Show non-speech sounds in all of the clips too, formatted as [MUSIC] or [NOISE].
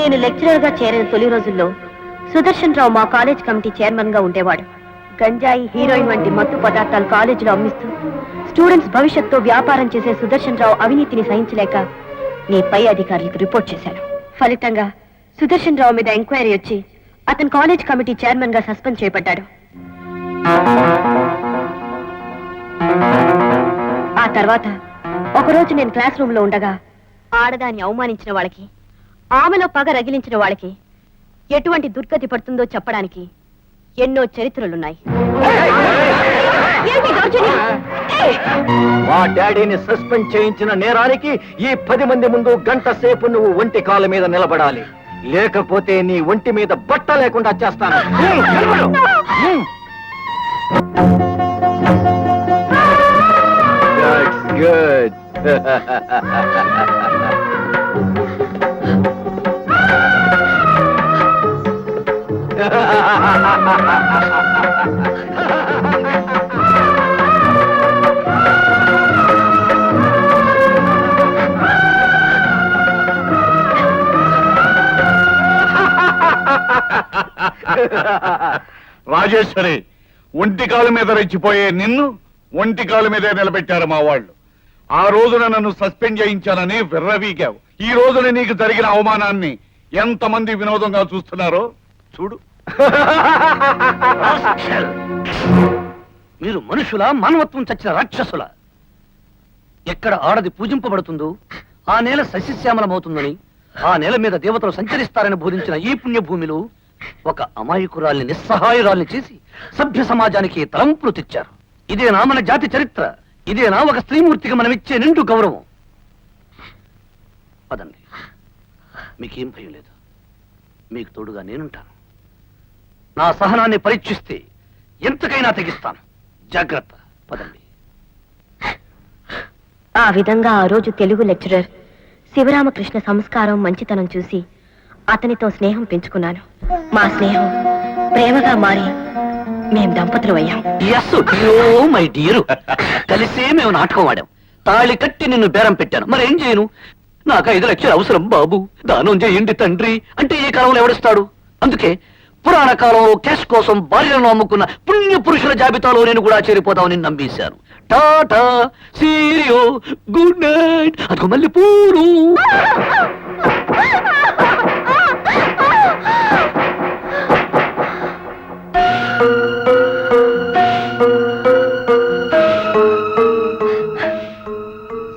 నేను లెక్చరర్గా చేరిన తొలి రోజుల్లో సుదర్శన్ రావు మా కాలేజ్ కమిటీ చైర్మన్గా ఉండేవాడు. గంజాయి హీరోయిన్ వంటి మత్తు పదార్థాలు కాలేజీలో అమ్మిస్తూ స్టూడెంట్స్ భవిష్యత్తుతో వ్యాపారం చేసే సుదర్శన్ రావు అవినీతిని సహించలేక నీ పై అధికారులకు రిపోర్ట్ చేశాను ఫలితంగా సుదర్శన్ రావు మీద ఎంక్వైరీ వచ్చి అతను కాలేజ్ కమిటీ చైర్మన్గా సస్పెండ్ చేయబడ్డాడు. ఆ తర్వాత ఒకరోజు నేను క్లాస్ రూమ్లో ఉండగా ఆడదాన్ని అవమానించిన వాళ్ళకి ఆమెలో పగ రగిలించిన వాళ్ళకి ఎటువంటి దుర్గతి పడుతుందో చెప్పడానికి ఎన్నో చరిత్రలున్నాయి! మా డాడీని సస్పెండ్ చేయించిన నేరానికి ఈ పది మంది ముందు గంట సేపు నువ్వు ఒంటి కాళ్ళ మీద నిలబడాలి. లేకపోతే నీ ఒంటి మీద బట్ట లేకుండా చేస్తాను. That's good. [LAUGHS] రాజేశ్వరి ఒంటి కాలు మీద రెచ్చిపోయే నిన్ను ఒంటి కాలు మీదే నిలబెట్టారు మా వాళ్ళు. ఆ రోజున నన్ను సస్పెండ్ చేయించానని విర్రవీగావు. ఈ రోజున నీకు జరిగిన అవమానాన్ని ఎంతమంది వినోదంగా చూస్తున్నారో చూడు. [LAUGHS] మీరు మనుషుల మానవత్వం చచ్చిన రాక్షసుల? ఎక్కడ ఆడది పూజింపబడుతుందో ఆ నేల సస్యశ్యామలమవుతుందని ఆ నేల మీద దేవతలు సంచరిస్తారని బోధించిన ఈ పుణ్యభూమిలో ఒక అమాయకురాల్ని నిస్సహాయురాల్ని చేసి సభ్య సమాజానికి తలంపులు తెచ్చారు. ఇదేనా మన జాతి చరిత్ర. ఇదేనా ఒక స్త్రీమూర్తికి మనమిచ్చే నిండు గౌరవం. పదండి. మీకేం భయం లేదు. మీకు తోడుగా నేనుంటాను. నా సహనాన్ని పరీక్షిస్తే ఎంతకైనా తెగిస్తాను. జాగ్రత్త పదండి. ఆ విధంగా ఆ రోజు తెలుగు లెక్చరర్ శివరామకృష్ణ సంస్కారం మంచితనం చూసి అతనితో స్నేహం పెంచుకున్నాను. మా స్నేహం ప్రేమగా మారి మేం దంపతులు అయ్యాం. ఎస్ మై డియర్ కలిసే మేము నాటకం ఆడాం. తాళి కట్టి నిన్ను బేరం పెట్టాను. మరేం చేయను? నాకు ఐదు లక్షలు అవసరం బాబు. దానం చేయండి తండ్రి. అంటే ఈ కాలంలో ఎవడిస్తాడు అందుకే పురాణ కాలంలో క్యాష్ కోసం భార్యలను అమ్ముకున్న పుణ్య పురుషుల జాబితాలో నేను కూడా చేరిపోతామని నమ్మేశాను టాటా సీరియో గుడ్ నైట్ అదిగో మళ్ళీ పూరు.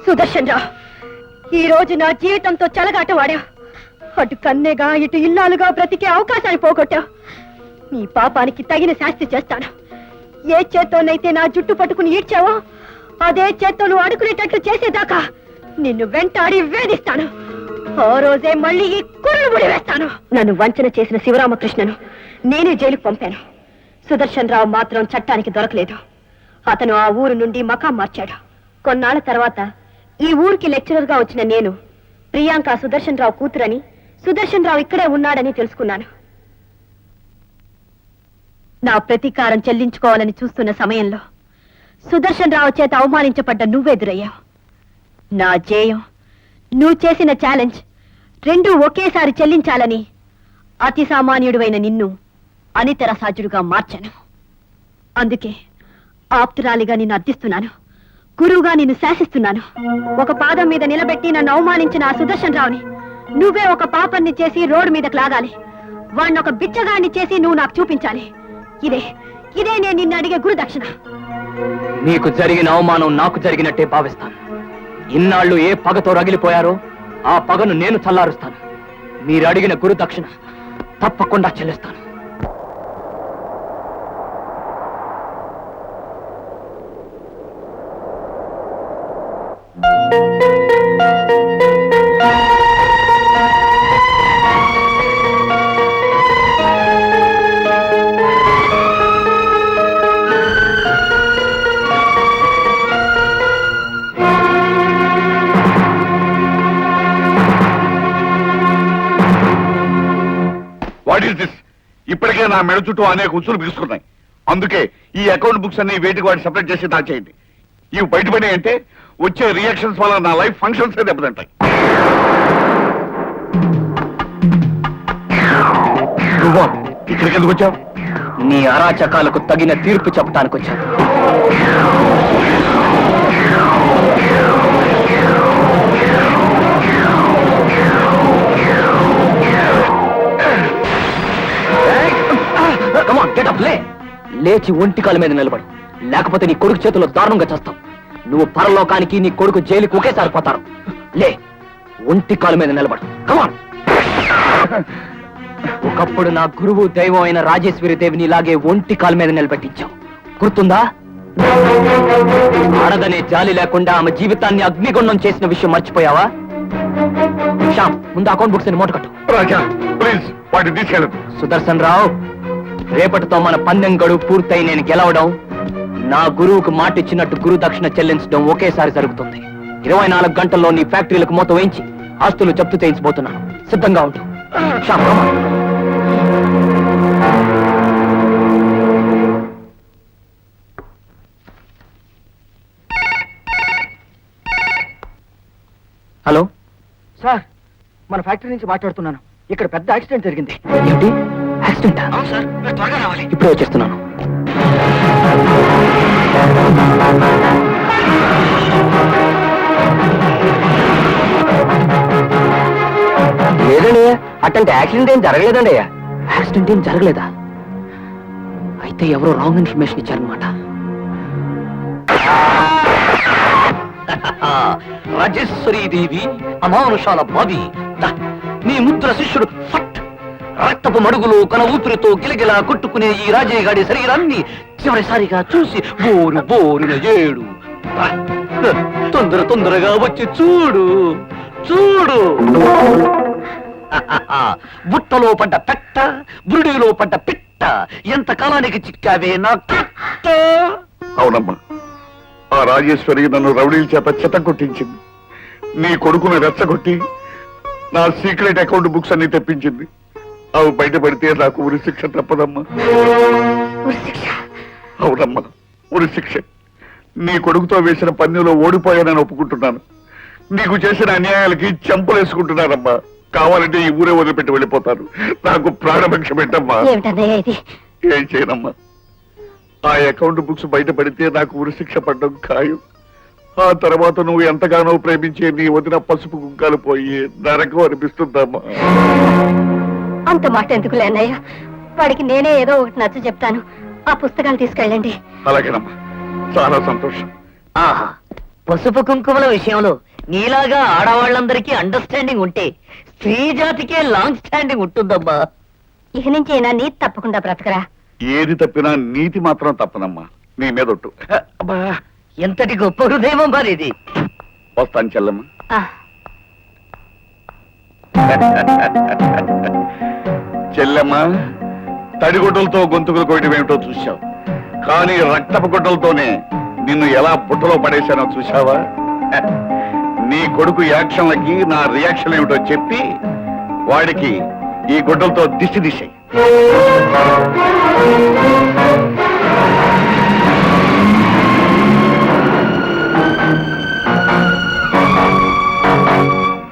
సుదర్శన్ రా ఈ రోజు నా జీవితంతో చలగాట వాడా. అటు కన్నెగా ఇటు ఇల్లాలుగా బ్రతికే అవకాశాన్ని పోగొట్టావు నీ పాపానికి తగిన శాస్తి చేస్తాను. ఏ చేత్తోనైతే నా జుట్టు పట్టుకుని ఈడ్చావో అదే చేత్తో నువ్వు అడుకునేటట్లు చేసేదాకా నిన్ను వెంటాడి వేధిస్తాను. ఓ రోజే మళ్ళీ ఈ కుర్రలు వేస్తాను నన్ను వంచన చేసిన శివరామకృష్ణను నేనే జైలుకు పంపాను. సుదర్శన్ రావు మాత్రం చట్టానికి దొరకలేదు. అతను ఆ ఊరు నుండి మకాం మార్చాడు. కొన్నాళ్ళ తర్వాత ఈ ఊరికి లెక్చరర్గా వచ్చిన నేను ప్రియాంక సుదర్శన్ రావు కూతురని సుదర్శన్ రావు ఇక్కడే ఉన్నాడని తెలుసుకున్నాను. నా ప్రతీకారం చెల్లించుకోవాలని చూస్తున్న సమయంలో సుదర్శన్ రావు చేత అవమానించబడ్డ నువ్వెదురయ్యావు. నా జేయం నువ్వు చేసిన ఛాలెంజ్ రెండూ ఒకేసారి చెల్లించాలని అతి సామాన్యుడివైన నిన్ను అనితర సాధ్యుడుగా మార్చాను. అందుకే ఆప్తురాలిగా నిన్ను అర్థిస్తున్నాను. గురువుగా నిన్ను శాసిస్తున్నాను. ఒక పాదం మీద నిలబెట్టి నన్ను అవమానించిన ఆ సుదర్శన్ రావుని నువ్వే ఒక పాపన్ని చేసి రోడ్డు మీదకి లాగాలి. వాణ్ణి ఒక బిచ్చగాన్ని చేసి నువ్వు నాకు చూపించాలి. ఇదే ఇదే నేను నిన్ను అడిగే గురుదక్షిణ. నీకు మీకు జరిగిన అవమానం నాకు జరిగినట్టే భావిస్తాను. ఇన్నాళ్ళు ఏ పగతో రగిలిపోయారో ఆ పగను నేను చల్లారుస్తాను. మీరు అడిగిన గురు దక్షిణ తప్పకుండా చెల్లిస్తాను. ఇప్పటికే నా మెడ చుట్టూ అనేక ఉచ్చులు బిగుస్తున్నాయి అందుకే ఈ అకౌంట్ బుక్స్ అన్ని వేటికి వాటి సెపరేట్ చేసి దాచేయండి. ఇవి బయటపడినాయి అంటే వచ్చే రియాక్షన్స్ వల్ల నా లైఫ్ ఫంక్షన్స్ దెబ్బతింటాయి. ఇక్కడికి ఎందుకు వచ్చావు? నీ అరాచకాలకు తగిన తీర్పు చెప్పడానికి వచ్చాను లేచి ఒంటి కాలు మీద నిలబడు. లేకపోతే నీ కొడుకు చేతిలో దారుణంగా చేస్తావు నువ్వు పరలోకానికి నీ కొడుకు జైలుకి ఒకేసారి పోతారు. లే ఒంటి కాలు మీద నిలబడు. కమాన్ ఒకప్పుడు నా గురువు దైవం అయిన రాజేశ్వరి దేవిని ఇలాగే ఒంటి కాలు మీద నిలబెట్టించావు. గుర్తుందా? ఆడదనే జాలి లేకుండా ఆమె జీవితాన్ని అగ్నిగుండం చేసిన విషయం మర్చిపోయావా? శ్యామ్ ముందు అకౌంట్ బుక్స్ మూట కట్టు. సుదర్శన్ రావు రేపటితో మన పందెం గడువు పూర్తయి నేను గెలవడం నా గురువుకు మాట ఇచ్చినట్టు గురు దక్షిణ చెల్లించడం ఒకేసారి జరుగుతుంది. ఇరవై నాలుగు గంటల్లో నీ ఫ్యాక్టరీలకు మూత వేయించి ఆస్తులు జప్తు చేయించబోతున్నాను. సిద్ధంగా ఉంటు. హలో? సార్ మన ఫ్యాక్టరీ నుంచి మాట్లాడుతున్నాను. ఇక్కడ పెద్ద యాక్సిడెంట్ జరిగింది. ఏమిటి? యాక్సిడెంట్ సార్ త్వరగా రావాలి. ఇప్పుడే వచ్చేస్తున్నాను. లేదండి అట్టంటే యాక్సిడెంట్ ఏం జరగలేదండి యాక్సిడెంట్ ఏం జరగలేదా? అయితే ఎవరో రాంగ్ ఇన్ఫర్మేషన్ ఇచ్చారనమాట రాజేశ్వరీ దేవి అమానుషాల బావి. నీ ముద్ర శిష్యుడు ఫట్. రక్తపు మడుగులు కన ఊపిరితో గిలగిలా కొట్టుకునే ఈ రాజయ్య గాడి శరీరాన్ని చివరిసారిగా చూసి బోరు బోరున ఏడు. తొందర తొందరగా వచ్చి చూడు చూడు. బుట్టలో పడ్డ పెట్ట బురుడిలో పడ్డ పిట్ట ఎంత కాలానికి చిక్కావే నా కట్ట అవునమ్మా ఆ రాజేశ్వరి నన్ను రౌడీల చేత చెత కొట్టించింది. నీ కొడుకును రెచ్చగొట్టి నా సీక్రెట్ అకౌంట్ బుక్స్ అన్ని తెప్పించింది. అవి బయటపడితే నాకు ఉరి శిక్ష తప్పదమ్మా. అవునమ్మా ఉరి శిక్ష. నీ కొడుకుతో వేసిన పన్నులో ఓడిపోయానని ఒప్పుకుంటున్నాను. నీకు చేసిన అన్యాయాలకి చెంపలేసుకుంటున్నానమ్మా కావాలంటే ఈ ఊరే వదిలిపెట్టి వెళ్ళిపోతాను నాకు ప్రాణభిక్ష పెట్టమ్మా. ఏం చేయనమ్మా. ఆ అకౌంట్ బుక్స్ బయటపడితే నాకు ఉరిశిక్ష పడ్డం ఖాయం. ఆ తర్వాత నువ్వు ఎంతగానో ప్రేమించే నీ వదిన పసుపు కుంకాలు పోయి నరకం అనిపిస్తుందమ్మా. అంత మాట ఎందుకులే అన్నయ్య? వాడికి నేనే ఏదో ఒకటి నచ్చ చెప్తాను. ఆ పుస్తకాలు తీసుకెళ్ళండి. అలాగేనమ్మా. చాలా సంతోషం. ఆహా. పసుపు కుంకుమల విషయంలో నీలాగా ఆడవాళ్ళందరికీ అండర్స్టాండింగ్ ఉంటే స్త్రీ జాతికే లాంగ్ స్టాండింగ్ ఉంటుందమ్మా. ఇక నుంచి అయినా నీ తప్పకుండా బ్రతకరా. ఏది తప్పినా నీతి మాత్రం తప్పనమ్మా నీ మీద ఒట్టు. అబ్బా ఎంతటి గొప్ప హృదయం మరి ఇది. వస్తాను చెల్లమ్మ. ఆ, [LAUGHS] చెల్లెమ్మ తడిగుడ్డలతో గొంతుకులు కోయడం ఏమిటో చూశావు. కానీ రక్తపు గుడ్డలతోనే నిన్ను ఎలా బుట్టలో పడేశానో చూశావా? నీ కొడుకు యాక్షన్లకి నా రియాక్షన్ ఏమిటో చెప్పి వాడికి ఈ గుడ్డలతో దిష్టి దిశాయి